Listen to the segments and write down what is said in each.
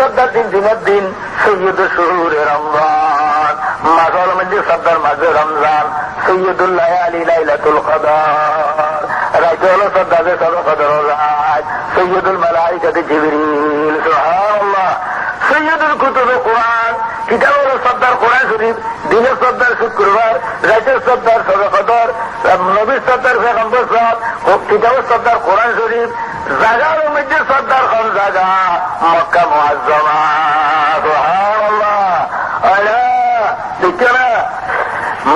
সর্দার দিন দিনের দিন সৈয়দ শুহুরে রমজান। মাসের মধ্যে সর্দার মাঝে রমজান, সৈয়দুল্লাহ আলী লাইলাতুল কদর। রাইতে হলো সর্দারে সর কদর রাত, সৈয়দুল মালাইকাতে জিবরিল, সুবহানাল্লাহ। সৈয়দুল কুতুবে কোরআন, কিতাব হলো সর্দার কোরআন শরীফ, দিনের সর্দার শুক্রবার রাইতের সর্দার সদর নবীর সর্দার পেগম্বর কিতাবের সর্দার কোরআন শরীফ জাগার মধ্যে সর্দার খান জাগা, মক্কা না?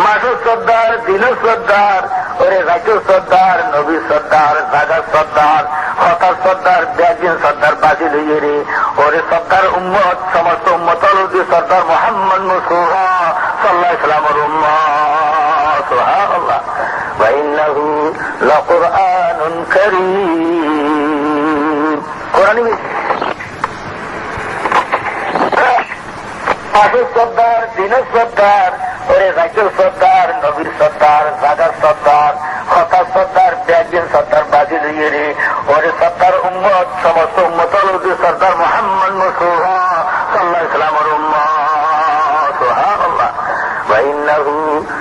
মাসের সর্দার দিনের সর্দার, ওরে রাইতের সর্দার নবীর সর্দার জাগার সর্দার হতার সর্দার ব্যাগিন সর্দার, বাজি লইয়ে রে ওরে সর্দার উম্মত, সমস্ত উম্মত সর্দার মোহাম্মদ মুসুহা সাল্লাহ ইসলামের উম্মত। সুবহানাল্লাহ وإنه لقرآن كريم قرآن পাশের সর্দার দিনের সর্দার ওরে রাইকেল সর্দার নবীর সর্দার জাগার সর্দার হতার সর্দার ব্যাগিন সর্দার বাজি দিয়ে রে ওরে সর্দার উম্মত সমস্ত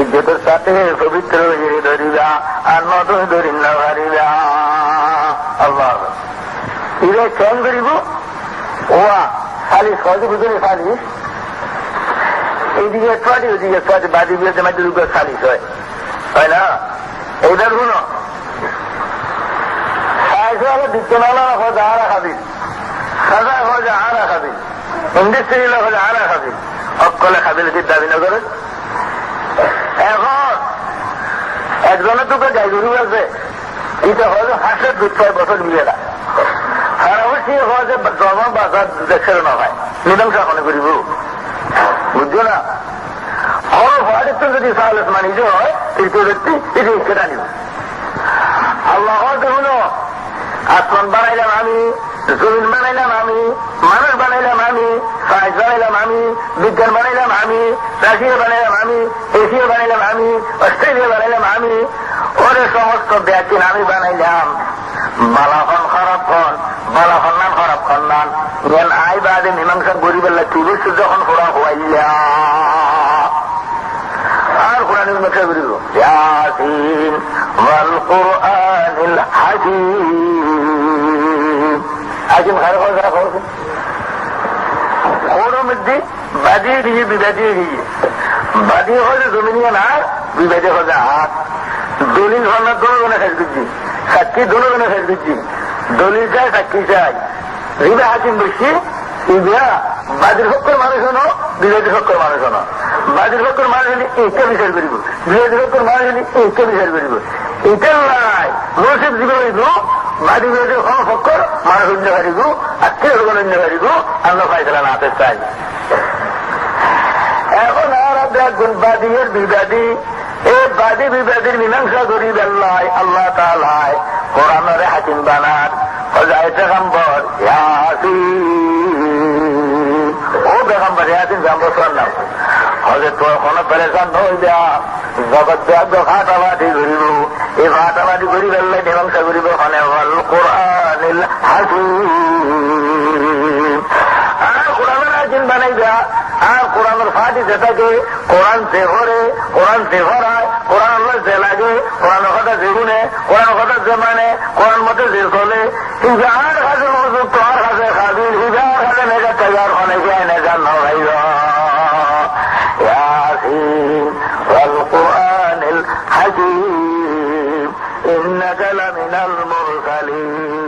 ইজ্জতের সাথে পবিত্র হয়ে ধরিবা আর নতুন ধরিন না ভারিবা আল্লাহ। ইরে, কেন করিব ওয়া সালিশ কয়টি বুঝলি সালিশ এইদিকে ছয়টি ওইদিকে ছয়টি বাদি বিয়েতে মাঝে দুটো সালিশ হয়। হয় না? এইটার শুনো। সাইজ হলো দিত্যনালা হজা আরা খাবিল সাজা হজা আরা খাবিল ইন্ডাস্ট্রি আরা খাবিল অকলে খাবিল কি দাবি না করে এখন একজনের দুটো গাই গরু আছে এটা হয়তো হাঁসের দুধ ছয় বছর মিলে না। আর অবশ্যই হয় যে জন্ম বাজার দেশের না হয় মীমাংসা মনে করিব। বুঝছ না? বড় হওয়ার তো যদি সাহলে মানে যে হয়, তৃতীয় ব্যক্তি, এটি কেটা নিব আল্লাহ দেখুন আসমান বানাইলাম আমি, জমিন বানাইলাম আমি, মানুষ বানাইলাম আমি, সাইজ বানাইলাম আমি, বিজ্ঞান বানাইলাম আমি, রাশিয়া বানাইলাম আমি আমি অস্ট্রেলিয়া বানাইলাম আমি ওরে সমস্ত ব্যাকিন আমি বানাইলাম বালাফন খারাপ খন বালাফন নান খারাপ আই বাদে মীমাংসা গরিবের লাগি বসে যখন ফোড়া হওয়াইলা আর কোরআন মীমাংসা করিব ইয়াসিন ওয়াল কুরআনিল হাকিম হাকিম খারাপ হয় খারাপ হয় ওর মধ্যে বাজিয়ে দিয়ে বিবাদিয়ে দিয়ে বাদিয়ে হলে জমিনিয়ে না বিবাদে হলে হাত দলিল ভান্ডার জনগণে শেষ দিচ্ছি সাক্ষী জনগণে শেষ দিচ্ছি দলিল চাই, সাক্ষী চাই। রিবা হাকিম বেশি ইবিয়া বাজির পক্ষের মানুষ হনো, বিরোধী পক্ষের মানুষ হনো। বাজির পক্ষের মানুষ হলে এইটা বিচার করিব? বিরোধী পক্ষের মানুষ হলে এইটা বিচার করিব? এটার নাই। রসিদ দিব হইব বাজি বিরোধী কোনো পক্ষর মানুষ অন্য হারিব আত্মীয় লোক অন্য হারিব আন্ন ফাইসলা নাতে চাই। এখন আর একজন বাদীর বিবাদী এই বাদী বিবাদীর মীমাংসা করি বেল্লাই আল্লাহ তালায় কোরআনের হাকিম বানার হজায় পেগম্বর ও পেগম্বর ইয়াসিন পেগম্বর নাম। হজে তোর কোনো পেরেশান নই দেয়া জগৎ ব্যাগ ফাটাবাটি ঘুরিব এই ফাটাবাটি ঘুরি বেল্লাই মীমাংসা করিব হনে হল কোরআনিল হাকিম। আর কোরআনের হাকিম বানাই দেয়া আর কোরআনের ফাটি যেটাকে কোরআন যে ভরে কোরআন যে ভরায় কোরআন আল্লাহ যে লাগে কোরআনের কথা যে গুনে কোরআন কথা যে মানে কোরআন মতে যে চলে কিন্তু আর কাজে মজুদ তো আর কাজে খাবির হিজার কাজে নেগা তেগার অনেকে নেগার নগাইব ইয়াসিন والقرآن الحكيم إنك لمن المرسلين